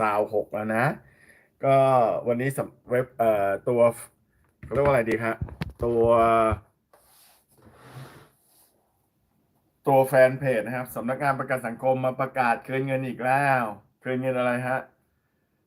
ซาวหกแล้วนะ ก็วันนี้สำเว็บเอ่อตัวเขาเรียกว่าอะไรดีครับตัว ตัวแฟนเพจนะครับสำนักงานประกันสังคมมาประกาศคืนเงินอีกแล้วคืนเงินอะไรฮะ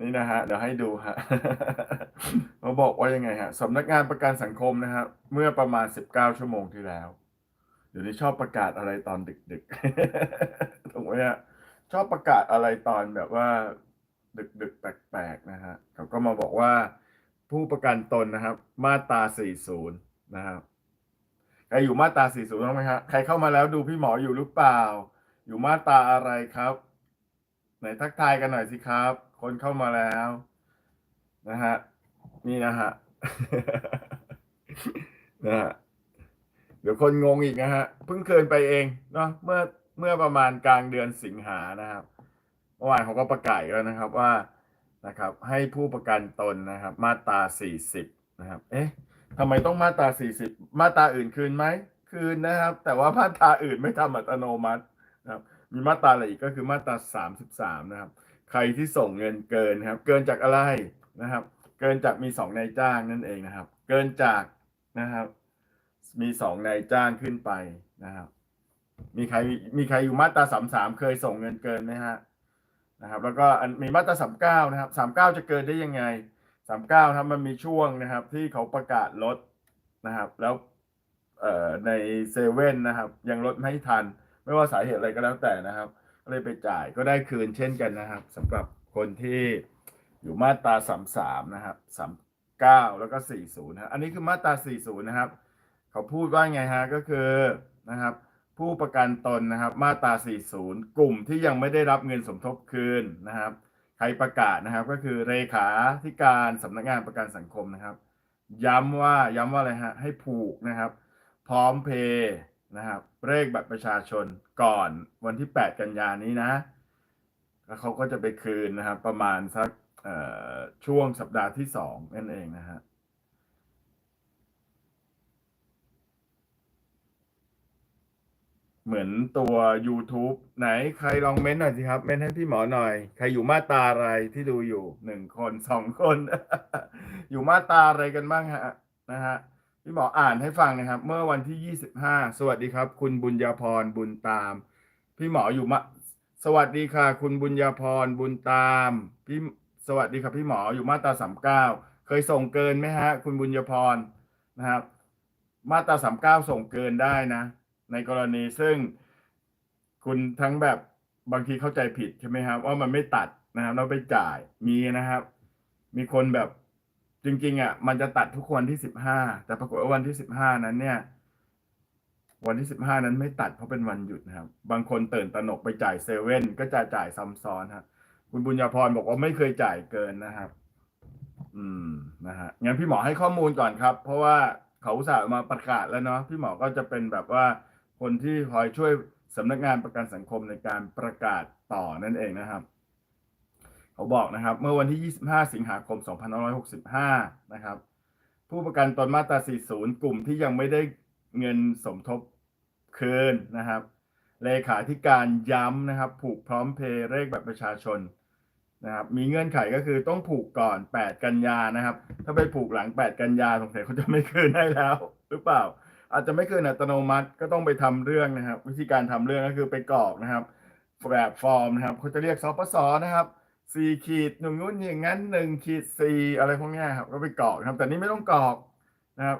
นี่นะฮะเดี๋ยวให้ดูฮะเขาบอกว่ายังไงฮะสำนักงานประกันสังคมนะครับเมื่อประมาณสิบเก้าชั่วโมงที่แล้วเดี๋ยวนี้ชอบประกาศอะไรตอนดึกๆถูกไหมฮะชอบประกาศอะไรตอนแบบว่า ดึกๆแปลกๆนะฮะเขาก็มาบอกว่าผู้ประกันตนนะครับ มาตรา40นะครับใครอยู่มาตรา40บ้างไหมฮะใครเข้ามาแล้วดูพี่หมออยู่หรือเปล่า อยู่มาตราอะไรครับ ไหนทักทายกันหน่อยสิครับ คนเข้ามาแล้วนะฮะนี่นะฮะนะฮะเดี๋ยวคนงงอีกนะฮะเพิ่งเคินไปเองเนาะเมื่อเมื่อประมาณกลางเดือนสิงหานะครับ มื่อวานเขาก็ประกาศแล้วนะครับว่านะครับให้ผู้ประกันตนนะครับมาตรา 40 นะครับ เอ๊ะทำไมต้องมาตรา 40 มาตราอื่นคืนไหมคืนนะครับ แต่ว่ามาตราอื่นไม่ทำอัตโนมัตินะครับมีมาตราอะไรอีกก็คือมาตรา 33 นะครับ ใครที่ส่งเงินเกินครับ เกินจากอะไรนะครับ เกินจากมีสองนายจ้างนั่นเองนะครับ เกินจากนะครับมีสองนายจ้างขึ้นไปนะครับ มีใครมีใครอยู่มาตราสามสามเคยส่งเงินเกินไหมฮะ นะครับแล้วก็มีมาตราสามเก้านะครับสามเก้าจะเกินได้ยังไงสามเก้าครับมันมีช่วงนะครับที่เขาประกาศลดนะครับแล้วในเซเว่นนะครับยังลดไม่ทัน ไม่ว่าสาเหตุอะไรก็แล้วแต่นะครับก็เลยไปจ่ายก็ได้คืนเช่นกันนะครับสำหรับคนที่อยู่มาตราสามสามนะครับสามเก้าแล้วก็สี่ศูนย์นะอันนี้คือมาตราสี่ศูนย์นะครับ เขาพูดว่าไงฮะก็คือนะครับ ผู้ประกันตนนะครับ มาตรา 40 กลุ่มที่ยังไม่ได้รับเงินสมทบคืนนะครับ ใครประกาศนะครับก็คือเลขาธิการสำนักงานประกันสังคมนะครับ ย้ำว่าย้ำว่าอะไรฮะให้ผูกนะครับ พร้อมเพย์นะครับเลขบัตรประชาชนก่อนวันที่ 8 กันยานี้นะ แล้วเขาก็จะไปคืนนะครับ ประมาณสักช่วงสัปดาห์ที่สองนั่นเองนะฮะ เหมือนตัว YouTube ไหนใครลองเม้นต์หน่อยสิครับ เม้นต์ให้พี่หมอหน่อย ใครอยู่มาตาอะไรที่ดูอยู่หนึ่งคนสองคน อยู่มาตาอะไรกันบ้างฮะนะฮะพี่หมออ่านให้ฟังนะครับ เมื่อวันที่25สวัสดีครับ คุณบุญญาพรบุญตาม พี่หมออยู่มาสวัสดีค่ะ คุณบุญญาพรบุญตามพี่สวัสดีครับพี่หมออยู่มาตาสามเก้าเคยส่งเกินไหมฮะ คุณบุญญาพรนะครับ มาตาสามเก้าส่งเกินได้นะ ในกรณีซึ่งคุณทั้งแบบบางทีเข้าใจผิดใช่ไหมครับ ว่ามันไม่ตัดนะครับแล้วไปจ่ายมีนะครับ มีคนแบบจริง ๆอะมันจะตัดทุกวันที่สิบห้าแต่ปรากฏว่าวันที่สิบห้านั้นเนี่ย วันที่สิบห้านั้นไม่ตัดเพราะเป็นวันหยุดนะครับ บางคนตื่นตระหนกไปจ่ายเซเว่นก็จะจ่ายซ้ำซ้อนครับคุณบุญญาพรบอกว่าไม่เคยจ่ายเกินนะครับ อืมนะฮะงั้นพี่หมอให้ข้อมูลก่อนครับ เพราะว่าเขาอุตส่าห์มาประกาศแล้วเนาะพี่หมอก็จะเป็นแบบว่า คนที่คอยช่วยสำนักงานประกันสังคมในการประกาศต่อนั่นเองนะครับ เขาบอกนะครับ เมื่อวันที่ 25 สิงหาคม 2565 นะครับ ผู้ประกันตนมาตรา 40 กลุ่มที่ยังไม่ได้เงินสมทบคืนนะครับ เลขาธิการย้ำนะครับ ผูกพร้อมเพย์เลขบัตรประชาชนนะครับมีเงื่อนไขก็คือต้องผูกก่อน 8 กันยานะครับ ถ้าไปผูกหลัง 8 กันยาสงสัยเขาจะไม่คืนให้แล้ว หรือเปล่า อาจจะไม่คืนอัตโนมัติก็ต้องไปทำเรื่องนะครับ วิธีการทำเรื่องก็คือไปกรอกนะครับ แบบฟอร์มนะครับเขาจะเรียกสปสนะครับสี่ขีดหนึ่งนู้นอย่างนั้นหนึ่งขีดสี่อะไรพวกนี้ครับก็ไปกรอกครับแต่นี่ไม่ต้องกรอกนะครับ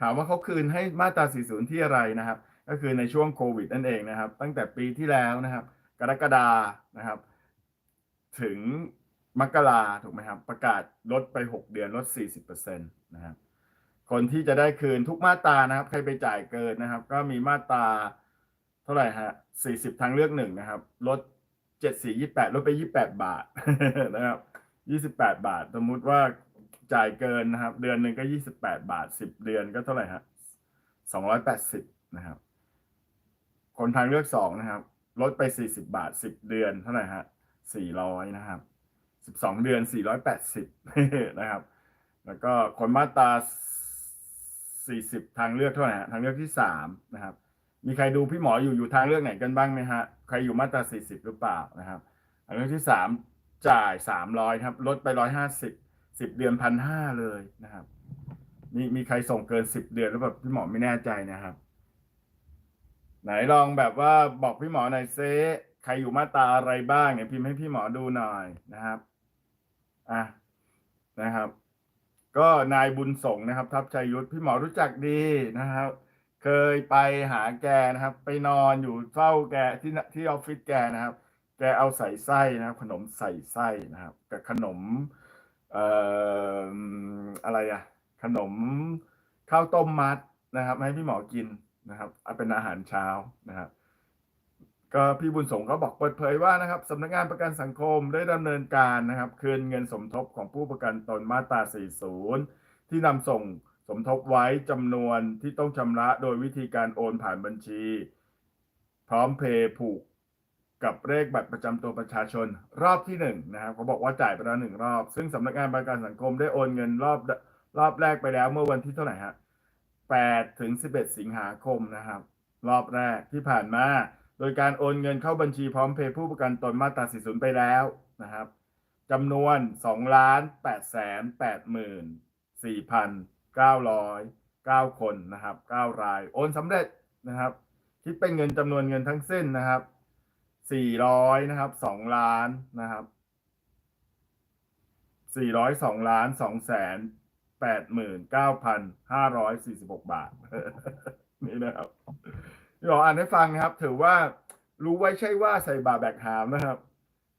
ถามว่าเขาคืนให้มาตรา 40 ที่อะไรนะครับ ก็คือในช่วงโควิดนั่นเองนะครับ ตั้งแต่ปีที่แล้วนะครับ กรกฎานะครับ ถึงมกราถูกไหมครับ ประกาศลดไป 6 เดือนลด 40%นะครับ คนที่จะได้คืนทุกมาตรานะครับ ใครไปจ่ายเกินนะครับ ก็มีมาตราเท่าไหร่ฮะ40ทางเลือกหนึ่งนะครับ ลด74 28ลดไป28บาทนะครับ28บแปดบาท สมมุติว่าจ่ายเกินนะครับ เดือนหนึ่งก็28บแปดบาท10เดือนก็เท่าไหร่ฮะ280นะครับ คนทางเลือกสองนะครับ ลดไป40บาท10เดือนเท่าไหร่ฮะ400นะครับ12เดือน480นะครับ แล้วก็คนมาตรา 40ทางเลือกเท่าไหร่ฮะทางเลือกที่3นะครับ มีใครดูพี่หมออยู่อยู่ทางเลือกไหนกันบ้างไหมฮะใครอยู่มาตรา40หรือเปล่านะครับทางเลือกที่จ่ายสามร้อยครับ ลดไปร้อยห้าสิบสิบเดือนพันห้าเลยนะครับ มีมีใครส่งเกินสิบเดือนหรือแบบพี่หมอไม่แน่ใจนะครับ ไหนลองแบบว่าบอกพี่หมอหน่อยเซใครอยู่มาตราอะไรบ้างเนี่ยพิมพ์ให้พี่หมอดูหน่อยนะครับ อะนะครับ ก็นายบุญส่งนะครับ ทัพชัยยุทธพี่หมอรู้จักดีนะครับ เคยไปหาแกนะครับ ไปนอนอยู่เฝ้าแกที่ที่ออฟฟิศแกนะครับ แกเอาใส่ไส้นะครับ ขนมใส่ไส้นะครับกับขนมเอ่ออะไรอะขนมข้าวต้มมัดนะครับ ให้พี่หมอกินนะครับเอาเป็นอาหารเช้านะครับ ก็พี่บุญสงฆ์เขาบอกเปิดเผยว่านะครับสำนักงานประกันสังคมได้ดำเนินการนะครับคืนเงินสมทบของผู้ประกันตนมาตรา 40 ที่นำส่งสมทบไว้จำนวนที่ต้องชำระโดยวิธีการโอนผ่านบัญชี พร้อมเพย์ผูกกับเลขบัตรประจำตัวประชาชนรอบที่หนึ่งนะครับเขาบอกว่าจ่ายไปแล้วหนึ่งรอบ ซึ่งสำนักงานประกันสังคมได้โอนเงินรอบรอบแรกไปแล้วเมื่อวันที่เท่าไหร่ฮะ8ถึง11 สิงหาคมนะครับ รอบแรกที่ผ่านมา โดยการโอนเงินเข้าบัญชีพร้อมเพย์ผู้ประกันตนมาตรา 40 ไปแล้วนะครับจำนวน 2 ล้าน8แสน8หมื่น4,909 คนนะครับ 9 ราย โอนสำเร็จนะครับ คิดเป็นเงินจำนวนเงินทั้งสิ้นนะครับ 400 นะครับ 2 ล้านนะครับ 402 ล้าน2แสน89,546 บาท นี่นะครับ พี่ออ่านให้ฟังนะครับ ถือว่ารู้ไว้ใช่ว่าใส่บาแบกหามนะครับ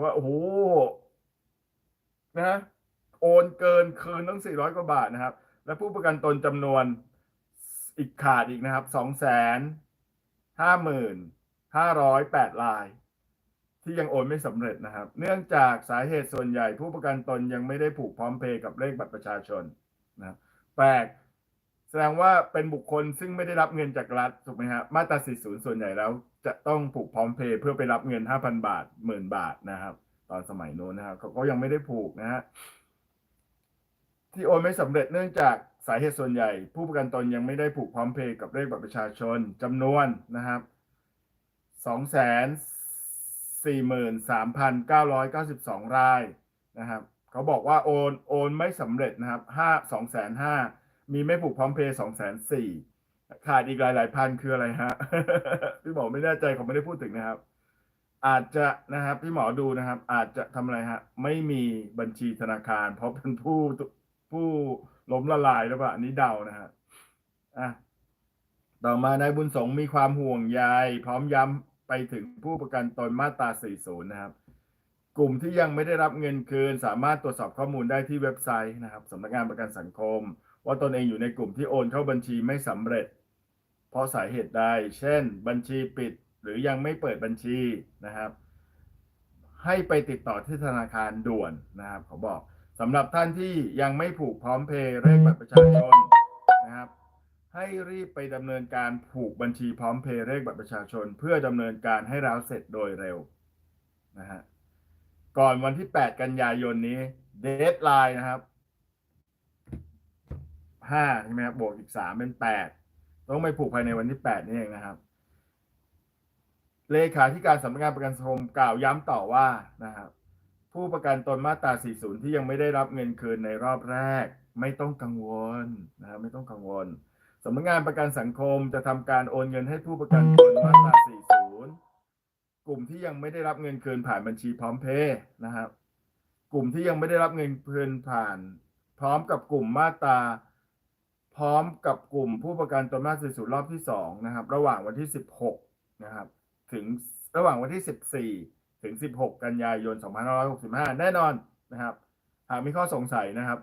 ว่าโอ้โหนะโอนเกินคืนตั้ง400กว่าบาทนะครับ และผู้ประกันตนจำนวนอีกขาดอีกนะครับ2แสนห้าหมื่นห้าร้อยแปดราย ที่ยังโอนไม่สำเร็จนะครับ เนื่องจากสาเหตุส่วนใหญ่ ผู้ประกันตนยังไม่ได้ผูกพร้อมเพย์กับเลขบัตรประชาชนนะแปลก แสดงว่าเป็นบุคคลซึ่งไม่ได้รับเงินจากรัฐถูกไหมฮะมาตรา 40 ส่วนใหญ่แล้วจะต้องผูกพร้อมเพย์เพื่อไปรับเงิน 5,000 บาทหมื่นบาทนะครับ ตอนสมัยโน้นนะครับเขาก็ยังไม่ได้ผูกนะฮะที่โอนไม่สำเร็จเนื่องจากสาเหตุส่วนใหญ่ ผู้ประกันตนยังไม่ได้ผูกพร้อมเพย์กับเลขบัตรประชาชนจำนวนนะครับสองแสนสี่หมื่นสามพันเก้าร้อยเก้าสิบสองรายนะครับเขาบอกว่าโอนโอนไม่สำเร็จนะครับห้าสองแสนห้า มีไม่ผูกพร้อมเพย์สองแสนสี่ขาดอีกหลายหลายพันคืออะไรฮะ พี่หมอไม่แน่ใจเขาไม่ได้พูดถึงนะครับ อาจจะนะครับพี่หมอดูนะครับ อาจจะทำอะไรฮะ ไม่มีบัญชีธนาคาร เพราะเป็นผู้ผู้ล้มละลายหรือเปล่าอันนี้เดานะฮะอะต่อมานายบุญสงมีความห่วงใยพร้อมย้ำไปถึงผู้ประกันตนมาตรา 40 นะครับ กลุ่มที่ยังไม่ได้รับเงินคืน สามารถตรวจสอบข้อมูลได้ที่เว็บไซต์นะครับสำนักงานประกันสังคม ว่าตนเองอยู่ในกลุ่มที่โอนเข้าบัญชีไม่สำเร็จ เพราะสาเหตุใด เช่น บัญชีปิดหรือยังไม่เปิดบัญชีนะครับ ให้ไปติดต่อที่ธนาคารด่วนนะครับเขาบอกสำหรับท่านที่ยังไม่ผูกพร้อมเพย์เลขบัตรประชาชนนะครับ ให้รีบไปดำเนินการผูกบัญชีพร้อมเพย์เลขบัตรประชาชน เพื่อดำเนินการให้แล้วเสร็จโดยเร็วนะฮะก่อนวันที่ 8 กันยายนนี้เดทไลน์นะครับ 5ใช่ไหมครับบวกอีก3เป็น8ต้องไปผูกภายในวันที่8นี่เองนะครับ เลขาธิการสำนักงานประกันสังคมกล่าวย้ำต่อว่านะครับ ผู้ประกันตนมาตรา 40 ที่ยังไม่ได้รับเงินคืนในรอบแรก ไม่ต้องกังวลนะครับไม่ต้องกังวลสำนักงานประกันสังคมจะทำการโอนเงินให้ผู้ประกันตนมาตรา 40 กลุ่มที่ยังไม่ได้รับเงินคืนผ่านบัญชีพร้อมเพย์นะครับ กลุ่มที่ยังไม่ได้รับเงินคืนผ่าน พร้อมกับกลุ่มมาตรา พร้อมกับกลุ่มผู้ประกันตนมาตรา40 รอบที่ 2 นะครับ ระหว่างวันที่ 16 นะครับ ถึงระหว่างวันที่ 14 ถึง 16 กันยายน 2565 แน่นอนนะครับ หากมีข้อสงสัยนะครับ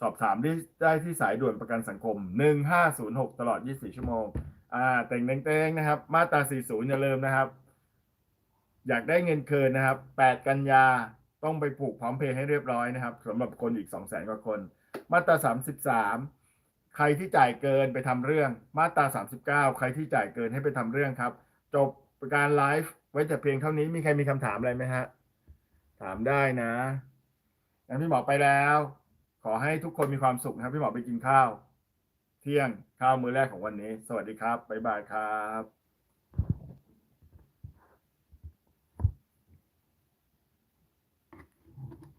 สอบถามได้ได้ที่สายด่วนประกันสังคม 1506 ตลอด 24 ชั่วโมง อ่าเต่งเต่งนะครับ มาตรา 40 อย่าลืมนะครับ อยากได้เงินคืนนะครับ 8 กันยาต้องไปผูกพร้อมเพย์ให้เรียบร้อยนะครับสำหรับคนอีก 200,000 กว่าคน มาตรา 33 ใครที่จ่ายเกินไปทำเรื่องมาตรา 39 ใครที่จ่ายเกินให้ไปทำเรื่องครับ จบการไลฟ์ไว้แต่เพียงเท่านี้มีใครมีคำถามอะไรไหมฮะ ถามได้นะงั้นพี่หมอไปแล้ว ขอให้ทุกคนมีความสุขนะครับพี่หมอไปกินข้าว เที่ยงข้าวมื้อแรกของวันนี้ สวัสดีครับบ๊ายบายครับ